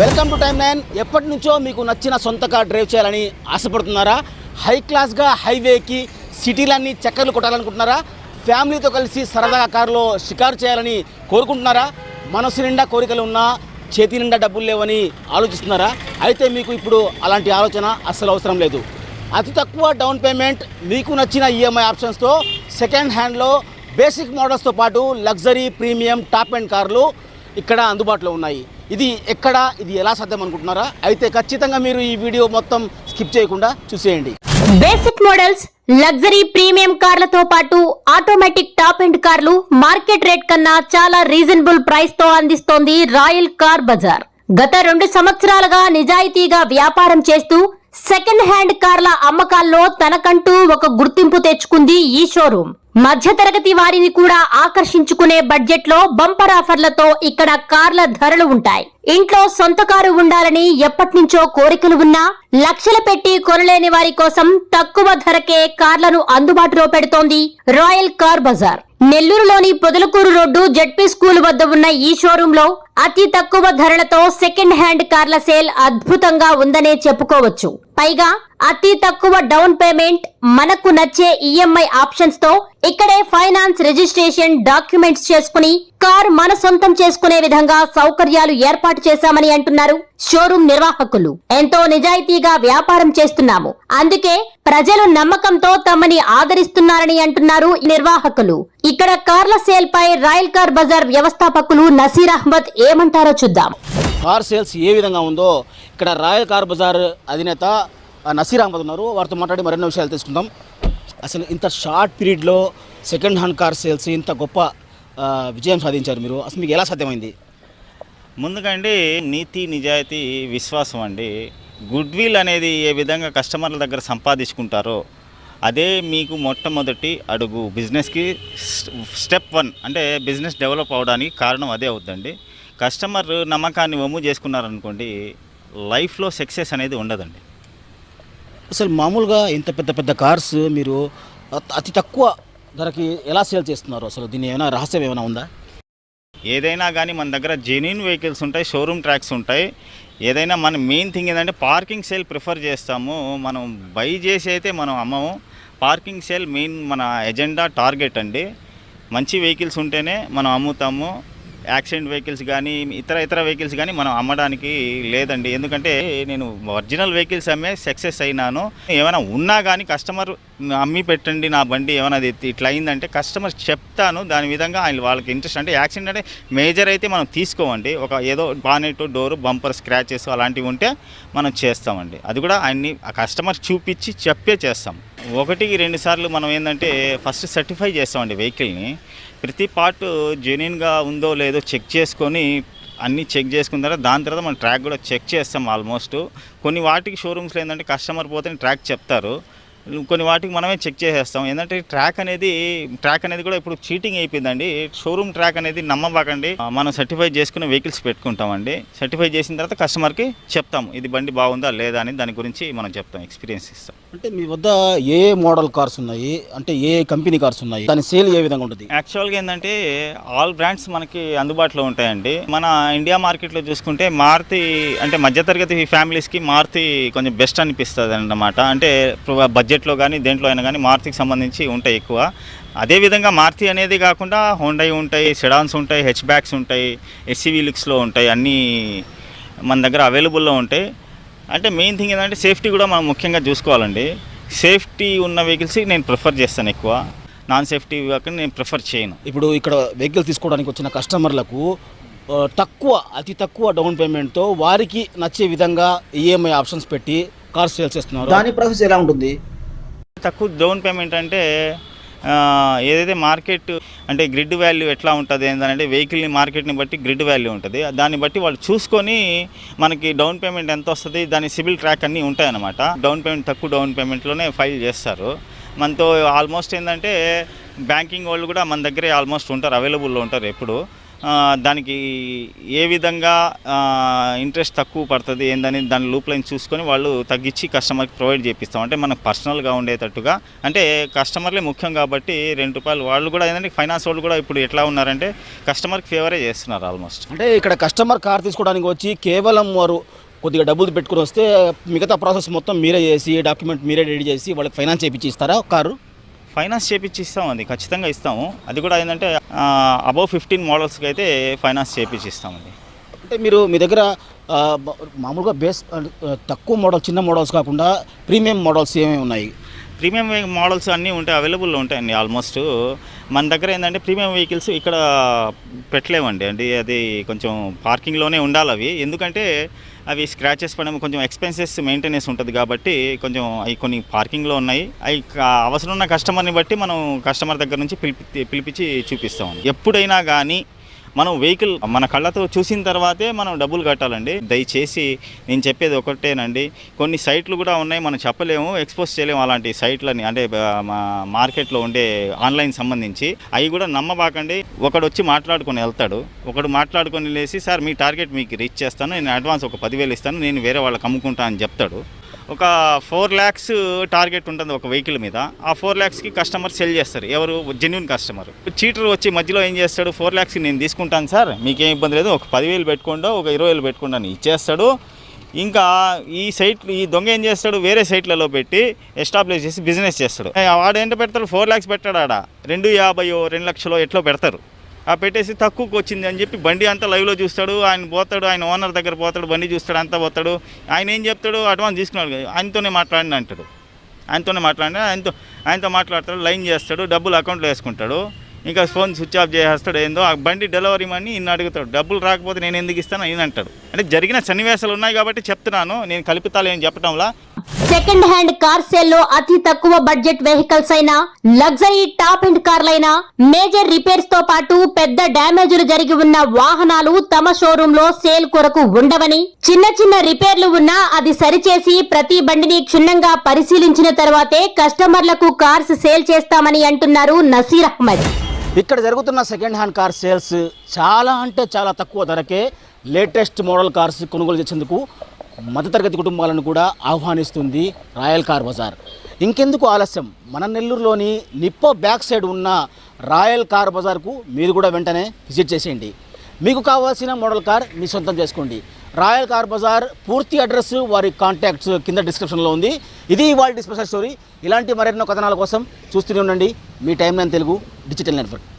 Welcome to time nine ఎప్పటి నుంచో మీకు నచ్చిన సొంత కార్ డ్రైవ్ చేయాలని ఆశపడుతున్నారా? హై క్లాస్గా హైవేకి సిటీలన్నీ చక్కర్లు కొట్టాలనుకుంటున్నారా? ఫ్యామిలీతో కలిసి సరదాగా కారులో షికారు చేయాలని కోరుకుంటున్నారా? మనసు నిండా కోరికలు ఉన్నా చేతి నిండా డబ్బులు లేవని ఆలోచిస్తున్నారా? అయితే మీకు ఇప్పుడు అలాంటి ఆలోచన అస్సలు అవసరం లేదు. అతి తక్కువ డౌన్ పేమెంట్ మీకు నచ్చిన ఈఎంఐ ఆప్షన్స్తో సెకండ్ హ్యాండ్లో బేసిక్ మోడల్స్తో పాటు లగ్జరీ ప్రీమియం టాప్ అండ్ కార్లు ఇక్కడ అందుబాటులో ఉన్నాయి. ఇది ఎక్కడ? ఇది ఎలా సాధ్యం అనుకుంటున్నారా? అయితే ఖచ్చితంగా మీరు ఈ వీడియో మొత్తం స్కిప్ చేయకుండా చూసేయండి. బేసిక్ మోడల్స్ లగ్జరీ ప్రీమియం కార్లతో పాటు ఆటోమేటిక్ టాప్ ఎండ్ కార్లు మార్కెట్ రేట్ కన్నా చాలా రీజనబుల్ ప్రైస్తో అందిస్తోంది రాయల్ కార్ బజార్. గత రెండు సంవత్సరాలుగా నిజాయితీగా వ్యాపారం చేస్తూ సెకండ్ హ్యాండ్ కార్ల అమ్మకాల్లో తనకంటూ ఒక గుర్తింపు తెచ్చుకుంది ఈ షోరూమ్. మధ్యతరగతి వారిని కూడా ఆకర్షించుకునే బడ్జెట్లో బంపర్ ఆఫర్లతో ఇక్కడ కార్ల ధరలు ఉంటాయి. ఇంట్లో సొంత కారు ఉండాలని ఎప్పటినుంచో కోరికలు ఉన్నా లక్షలు పెట్టి కొనలేని వారి కోసం తక్కువ ధరకే కార్లను అందుబాటులో పెడుతోంది రాయల్ కార్ బజార్. నెల్లూరులోని పొదలకూరు రోడ్డు జడ్పీ స్కూల్ వద్ద ఉన్న ఈ షోరూమ్లో అతి తక్కువ ధరలతో సెకండ్ హ్యాండ్ కార్ల సేల్ అద్భుతంగా ఉందనే చెప్పుకోవచ్చు. పైగా అతి తక్కువ డౌన్ పేమెంట్ మనకు నచ్చే ఈఎంఐ ఆప్షన్స్తో ఇక్కడే ఫైనాన్స్ రిజిస్ట్రేషన్ డాక్యుమెంట్స్ చేసుకుని కార్ మన సొంతం చేసుకునే విధంగా సౌకర్యాలు ఏర్పాటు చేశామని అంటున్నారు షోరూం నిర్వాహకులు. ఎంతో నిజాయితీగా వ్యాపారం చేస్తున్నాము. అందుకే ప్రజలు నమ్మకంతో తమని ఆదరిస్తున్నారని అంటున్నారు ఈ నిర్వాహకులు. ఇక్కడ కార్ల సేల్ పై రాయల్ కార్ బజార్ వ్యవస్థాపకులు నసీర్ అహ్మద్ ఏమంటారో చూద్దాం. కార్ సేల్స్ ఏ విధంగా ఉందో ఇక్కడ రాయల్ కార్ బజార్ అధినేత నసీర్ అహ్మద్ ఉన్నారు. వారితో మాట్లాడి మరెన్నో విషయాలు తెలుసుకుందాం. అసలు ఇంత షార్ట్ పీరియడ్లో సెకండ్ హ్యాండ్ కార్ సేల్స్ ఇంత గొప్ప విజయం సాధించారు మీరు. అసలు మీకు ఎలా సాధ్యమైంది? ముందుగా అండి నీతి నిజాయితీ విశ్వాసం అండి. గుడ్ విల్ అనేది ఏ విధంగా కస్టమర్ల దగ్గర సంపాదించుకుంటారో అదే మీకు మొట్టమొదటి అడుగు. బిజినెస్కి స్టెప్ వన్ అంటే బిజినెస్ డెవలప్ అవడానికి కారణం అదే అవుతుందండి. కస్టమర్ నమ్మకాన్ని వమ్ము చేసుకున్నారనుకోండి లైఫ్లో సక్సెస్ అనేది ఉండదండి. అసలు మామూలుగా ఇంత పెద్ద పెద్ద కార్స్ మీరు అతి తక్కువ ధరకి ఎలా సేల్ చేస్తున్నారు అసలు? దీని ఏమైనా రహస్యం ఏమైనా ఉందా? ఏదైనా కానీ మన దగ్గర జెన్యున్ వెహికల్స్ ఉంటాయి షోరూమ్ ట్రాక్స్ ఉంటాయి. ఏదైనా మన మెయిన్ థింగ్ ఏంటంటే పార్కింగ్ సేల్ ప్రిఫర్ చేస్తాము. మనం బై చేసి అయితే మనం అమ్మము. పార్కింగ్ సేల్ మెయిన్ మన ఎజెండా టార్గెట్ అండి. మంచి వెహికల్స్ ఉంటేనే మనం అమ్ముతాము. యాక్సిడెంట్ వెహికల్స్ కానీ ఇతర ఇతర వెహికల్స్ కానీ మనం అమ్మడానికి లేదండి. ఎందుకంటే నేను ఒరిజినల్ వెహికల్స్ అమ్మే సక్సెస్ అయినాను. ఏమైనా ఉన్నా కానీ కస్టమర్ అమ్మి పెట్టండి నా బండి ఏమైనా అది ఇట్లా అయిందంటే కస్టమర్ చెప్తాను. దాని విధంగా ఆయన వాళ్ళకి ఇంట్రెస్ట్ అంటే యాక్సిడెంట్ అంటే మేజర్ అయితే మనం తీసుకోమండి. ఒక ఏదో బానెట్ డోర్ బంపర్ స్క్రాచెస్ అలాంటివి ఉంటే మనం చేస్తామండి. అది కూడా ఆయన్ని ఆ కస్టమర్ చూపించి చెప్పే చేస్తాం. ఒకటికి రెండు సార్లు మనం ఏంటంటే ఫస్ట్ సర్టిఫై చేస్తామండి వెహికల్ని. ప్రతి పార్ట్ జెన్యున్గా ఉందో లేదో చెక్ చేసుకొని అన్నీ చెక్ చేసుకున్న తర్వాత దాని తర్వాత మనం ట్రాక్ కూడా చెక్ చేస్తాం ఆల్మోస్ట్. కొన్ని వాటికి షోరూమ్స్లో ఏంటంటే కస్టమర్ పోతే ట్రాక్ చెప్తారు. కొన్ని వాటికి మనమే చెక్ చేసేస్తాం. ఏంటంటే ట్రాక్ అనేది ట్రాక్ అనేది కూడా ఇప్పుడు చీటింగ్ అయిపోయిందండి. షోరూమ్ ట్రాక్ అనేది నమ్మబాకండి. మనం సర్టిఫై చేసుకునే వెహికల్స్ పెట్టుకుంటామండి. సర్టిఫై చేసిన తర్వాత కస్టమర్కి చెప్తాం ఇది బండి బాగుందా లేదా అని దాని గురించి మనం చెప్తాం ఎక్స్పీరియన్స్ ఇస్తాం. అంటే మీ వద్ద ఏ మోడల్ కార్స్ ఉన్నాయి? అంటే ఏ కంపెనీ కార్స్ ఉన్నాయి? దాని సేల్ ఏ విధంగా ఉంటుంది? యాక్చువల్గా ఏంటంటే ఆల్ బ్రాండ్స్ మనకి అందుబాటులో ఉంటాయండి. మన ఇండియా మార్కెట్లో చూసుకుంటే మారుతి అంటే మధ్యతరగతి ఫ్యామిలీస్కి మారుతి కొంచెం బెస్ట్ అనిపిస్తుంది అన్నమాట అంటే బడ్జెట్లో కానీ దేంట్లో అయినా కానీ మారుతికి సంబంధించి ఉంటాయి ఎక్కువ. అదేవిధంగా మారుతి అనేది కాకుండా హోండై ఉంటాయి సెడాన్స్ ఉంటాయి హెచ్ బ్యాక్స్ ఉంటాయి ఎస్సీవీ లుక్స్లో ఉంటాయి అన్నీ మన దగ్గర అవైలబుల్లో ఉంటాయి. అంటే మెయిన్ థింగ్ ఏంటంటే సేఫ్టీ కూడా మనం ముఖ్యంగా చూసుకోవాలండి. సేఫ్టీ ఉన్న వెహికల్స్ నేను ప్రిఫర్ చేస్తాను ఎక్కువ. నాన్ సేఫ్టీ కాకుండా నేను ప్రిఫర్ చేయను. ఇప్పుడు ఇక్కడ వెహికల్ తీసుకోవడానికి వచ్చిన కస్టమర్లకు తక్కువ అతి తక్కువ డౌన్ పేమెంట్తో వారికి నచ్చే విధంగా ఈఎంఐ ఆప్షన్స్ పెట్టి కార్ సేల్ చేస్తున్నారు. దాని ప్రాసెస్ ఎలా ఉంటుంది? తక్కువ డౌన్ పేమెంట్ అంటే ఏదైతే మార్కెట్ అంటే గ్రిడ్ వాల్యూ ఎట్లా ఉంటుంది ఏంటంటే వెహికల్ని మార్కెట్ని బట్టి గ్రిడ్ వాల్యూ ఉంటుంది. దాన్ని బట్టి వాళ్ళు చూసుకొని మనకి డౌన్ పేమెంట్ ఎంత వస్తుంది దాని సిబిల్ ట్రాక్ అన్నీ ఉంటాయన్నమాట. డౌన్ పేమెంట్ తక్కువ డౌన్ పేమెంట్లోనే ఫైల్ చేస్తారు. మనతో ఆల్మోస్ట్ ఏంటంటే బ్యాంకింగ్ వాళ్ళు కూడా మన దగ్గరే ఆల్మోస్ట్ ఉంటారు అవైలబుల్లో ఉంటారు ఎప్పుడు. దానికి ఏ విధంగా ఇంట్రెస్ట్ తక్కువ పడుతుంది ఏందని దాని లూప్ లైన్ చూసుకొని వాళ్ళు తగ్గించి కస్టమర్కి ప్రొవైడ్ చేపిస్తాం. అంటే మనకు పర్సనల్గా ఉండేటట్టుగా. అంటే కస్టమర్లే ముఖ్యం కాబట్టి రెండు రూపాయలు వాళ్ళు కూడా ఏంటంటే ఫైనాన్స్ వాళ్ళు కూడా ఇప్పుడు ఎట్లా ఉన్నారంటే కస్టమర్కి ఫేవరే చేస్తున్నారు ఆల్మోస్ట్ అంటే ఇక్కడ కస్టమర్ కార్ తీసుకోవడానికి వచ్చి కేవలం వారు కొద్దిగా డబ్బులు పెట్టుకుని వస్తే మిగతా ప్రాసెస్ మొత్తం మీరే చేసి డాక్యుమెంట్ మీరే రెడీ చేసి వాళ్ళకి ఫైనాన్స్ చేయించి ఇస్తారా కారు? ఫైనాన్స్ చేపించి ఇస్తాం అది ఖచ్చితంగా ఇస్తాము. అది కూడా ఏంటంటే అబౌవ్ ఫిఫ్టీన్ మోడల్స్కి అయితే ఫైనాన్స్ చేపించి ఇస్తామండి అంటే మీరు మీ దగ్గర మామూలుగా బేస్ తక్కువ మోడల్ చిన్న మోడల్స్ కాకుండా ప్రీమియం మోడల్స్ ఏమేమి ఉన్నాయి? ప్రీమియం వెహి- మోడల్స్ అన్నీ ఉంటాయి అవైలబుల్లో ఉంటాయండి ఆల్మోస్ట్. మన దగ్గర ఏంటంటే ప్రీమియం వెహికల్స్ ఇక్కడ పెట్టలేమండి అండి అది కొంచెం పార్కింగ్లోనే ఉండాలి అవి. ఎందుకంటే అవి స్క్రాచెస్ పడడం కొంచెం ఎక్స్పెన్సెస్ మెయింటెనెన్స్ ఉంటుంది కాబట్టి కొంచెం అవి కొన్ని పార్కింగ్లో ఉన్నాయి. అవి అవసరం ఉన్న కస్టమర్ని బట్టి మనం కస్టమర్ దగ్గర నుంచి పిలిపి పిలిపించి చూపిస్తామండి. ఎప్పుడైనా కానీ మనం వెహికల్ మన కళ్ళతో చూసిన తర్వాతే మనం డబ్బులు కట్టాలండి. దయచేసి నేను చెప్పేది ఒకటేనండి. కొన్ని సైట్లు కూడా ఉన్నాయి మనం చెప్పలేము ఎక్స్పోజ్ చేయలేము అలాంటి సైట్లని అంటే మార్కెట్లో ఉండే ఆన్లైన్ సంబంధించి. అవి కూడా నమ్మబాకండి. ఒకడు వచ్చి మాట్లాడుకొని వెళ్తాడు. ఒకడు మాట్లాడుకొని లేసి సార్ మీ టార్గెట్ మీకు రీచ్ చేస్తాను. నేను అడ్వాన్స్ ఒక పదివేలు ఇస్తాను. నేను వేరే వాళ్ళకి అమ్ముకుంటా అని చెప్తాడు. ఒక ఫోర్ ల్యాక్స్ టార్గెట్ ఉంటుంది ఒక వెహికల్ మీద. ఆ ఫోర్ ల్యాక్స్కి కస్టమర్ సెల్ చేస్తారు. ఎవరు? Genuine customer. చీటర్ వచ్చి మధ్యలో ఏం చేస్తాడు? ఫోర్ ల్యాక్స్కి నేను తీసుకుంటాను సార్. మీకేం ఇబ్బంది లేదు. ఒక పదివేలు పెట్టుకోండి ఒక ఇరవై వేలు పెట్టుకోండి అని ఇచ్చేస్తాడు. ఇంకా ఈ సైట్ ఈ దొంగ ఏం చేస్తాడు? వేరే సైట్లలో పెట్టి ఎస్టాబ్లిష్ చేసి బిజినెస్ చేస్తాడు. వాడు ఏంటో పెడతాడు ఫోర్ ల్యాక్స్ పెట్టాడు ఆడ. రెండు యాభైయో రెండు లక్షలో ఎట్లో పెడతారు. పెట్టేసి తక్కువకి వచ్చింది అని చెప్పి బండి అంతా లైవ్లో చూస్తాడు ఆయన పోతాడు ఆయన ఓనర్ దగ్గర పోతాడు బండి చూస్తాడు అంతా పోతాడు. ఆయన ఏం చెప్తాడు? అడ్వాన్స్ తీసుకున్నాడు కదా, ఆయనతోనే మాట్లాడిన అంటాడు. ఆయనతోనే మాట్లాడిన ఆయనతో ఆయనతో మాట్లాడతాడు లైన్ చేస్తాడు డబ్బులు అకౌంట్లో వేసుకుంటాడు. ఇంకా ఫోన్ స్విచ్ ఆఫ్ చేసేస్తాడు ఏందో ఆ బండి డెలివరీ మనీ ఇన్ని అడుగుతాడు. డబ్బులు రాకపోతే నేను ఎందుకు ఇస్తాను? అని అంటాడు. అంటే జరిగిన సన్నివేశాలు ఉన్నాయి కాబట్టి చెప్తున్నాను. నేను కల్పితాలు ఏం చెప్పడంలా సెకండ్ హ్యాండ్ కార్ సేల్లో అతి తక్కువ బడ్జెట్ వెహికల్స్ అయినా లగ్జరీ టాప్ అండ్ కార్లైనా మేజర్ రిపేర్స్తో పాటు పెద్ద డ్యామేజీలు జరిగి ఉన్న వాహనాలు తమ షోరూమ్లో సేల్ కొరకు ఉండవని చిన్న చిన్న రిపేర్లు ఉన్నా అది సరిచేసి ప్రతి బండిని క్షుణ్ణంగా పరిశీలించిన తర్వాతే కస్టమర్లకు కార్స్ సేల్ చేస్తామని అంటున్నారు నసీర్ అహ్మద్. ఇక్కడ జరుగుతున్న సెకండ్ హ్యాండ్ కార్ సేల్స్ చాలా అంటే చాలా తక్కువ ధరకే లేటెస్ట్ మోడల్ కార్స్ కొనుగోలు చేసేందుకు మధ్యతరగతి కుటుంబాలను కూడా ఆహ్వానిస్తుంది రాయల్ కార్ బజార్. ఇంకెందుకు ఆలస్యం? మన నెల్లూరులోని నిప్పో బ్యాక్ సైడ్ ఉన్న రాయల్ కార్ బజార్కు మీరు కూడా వెంటనే విజిట్ చేసేయండి. మీకు కావాల్సిన మోడల్ కార్ మీ సొంతం చేసుకోండి. రాయల్ కార్ బజార్ పూర్తి అడ్రస్ వారి కాంటాక్ట్స్ కింద డిస్క్రిప్షన్లో ఉంది. ఇది ఇవాళ స్పెషల్ స్టోరీ. ఇలాంటి మరెన్నో కథనాల కోసం చూస్తూనే ఉండండి. మీ time nine Telugu digital network.